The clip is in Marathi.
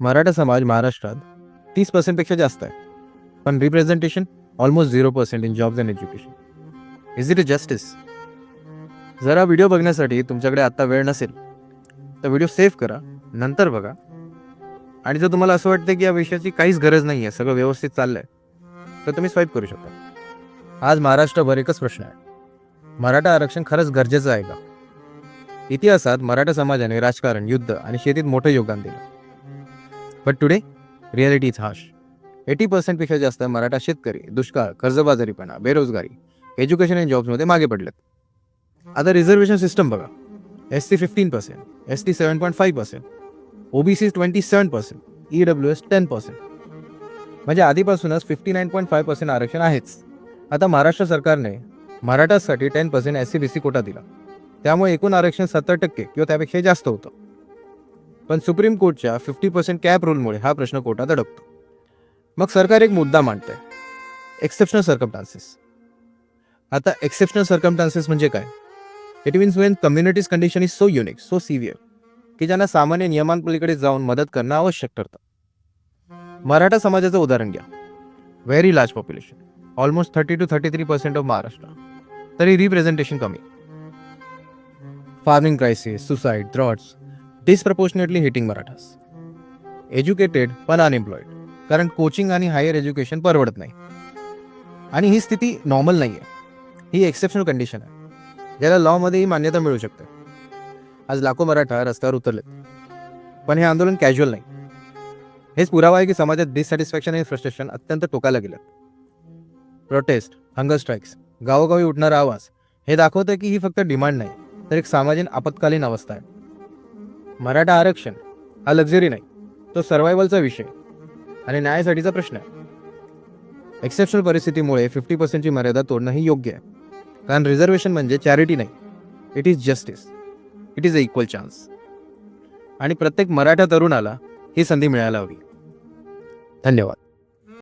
मराठा समाज महाराष्ट्रात तीस पर्सेंटपेक्षा जास्त आहे. पण representation almost zero percent in jobs and education is it a justice जरा व्हिडिओ बघण्यासाठी तुमच्याकडे आत्ता वेळ नसेल तर व्हिडिओ सेव्ह करा नंतर बघा. आणि जर तुम्हाला असं वाटतं की या विषयाची काहीच गरज नाही आहे सगळं व्यवस्थित चाललं आहे तर तुम्ही स्वाईप करू शकता. आज महाराष्ट्रभर एकच प्रश्न आहे. मराठा आरक्षण खरंच गरजेचं आहे का? इतिहासात मराठा समाजाने राजकारण युद्ध आणि शेतीत मोठं योगदान दिलं. But today reality is has eighty पर्सेंटपेक्षा जास्त मराठा शेतकरी दुष्काळ कर्जबाजारीपणा बेरोजगारी एज्युकेशन अँड जॉब्समध्ये मागे पडलेत. आता रिझर्वेशन सिस्टम बघा. S C fifteen percent S T seven point five percent OBC twenty seven percent E W S ten percent म्हणजे आधीपासूनच fifty nine point five percent आरक्षण आहेच. आता महाराष्ट्र सरकारने मराठासाठी ten percent S C B C quota दिला. त्यामुळे एकूण आरक्षण सत्तर टक्के किंवा त्यापेक्षा जास्त होतं. पण सुप्रीम कोर्टच्या फिफ्टी पर्सेंट कॅप रूलमुळे हा प्रश्न कोर्टात अडकतो. मग सरकार एक मुद्दा मांडतंय. एक्सेप्शनल सर्कमटान्सेस आता एक्सेप्शनल सर्कमटान्सेस म्हणजे काय? It means when communities condition is so unique so severe की ज्यांना सामान्य नियमांपलीकडे जाऊन मदत करणं आवश्यक ठरतं. मराठा समाजाचं उदाहरण घ्या. Very large population almost thirty two thirty three percent of Maharashtra तरी रिप्रेझेंटेशन कमी. Farming crisis suicide throats disproportionately hitting Marathas educated पण अनएम्प्लॉईड कारण कोचिंग आणि हायर एज्युकेशन परवडत नाही. आणि ही स्थिती नॉर्मल नाही आहे ही एक्सेप्शनल कंडिशन आहे. ज्याला लॉमध्येही मान्यता मिळू शकते. आज लाखो मराठा रस्त्यावर उतरलेत. पण हे आंदोलन कॅज्युअल नाही. हेच पुरावा आहे की समाजात डिससॅटिस्फॅक्शन आणि फ्रस्ट्रेशन अत्यंत टोकायला गेलं प्रोटेस्ट हंगर स्ट्राईक्स गावोगावी उठणारा आवाज हे दाखवतं की ही फक्त डिमांड नाही तर एक सामाजिक आपत्कालीन अवस्था आहे. मराठा आरक्षण हा लक्झरी नाही तो सर्वायवलचा विषय. आणि न्यायासाठीचा प्रश्न आहे. एक्सेप्शनल परिस्थितीमुळे फिफ्टी पर्सेंटची मर्यादा तोडणं ही योग्य आहे. कारण रिझर्वेशन म्हणजे चॅरिटी नाही. It is justice it is a equal chance आणि प्रत्येक मराठा तरुणाला ही संधी मिळायला हवी. धन्यवाद.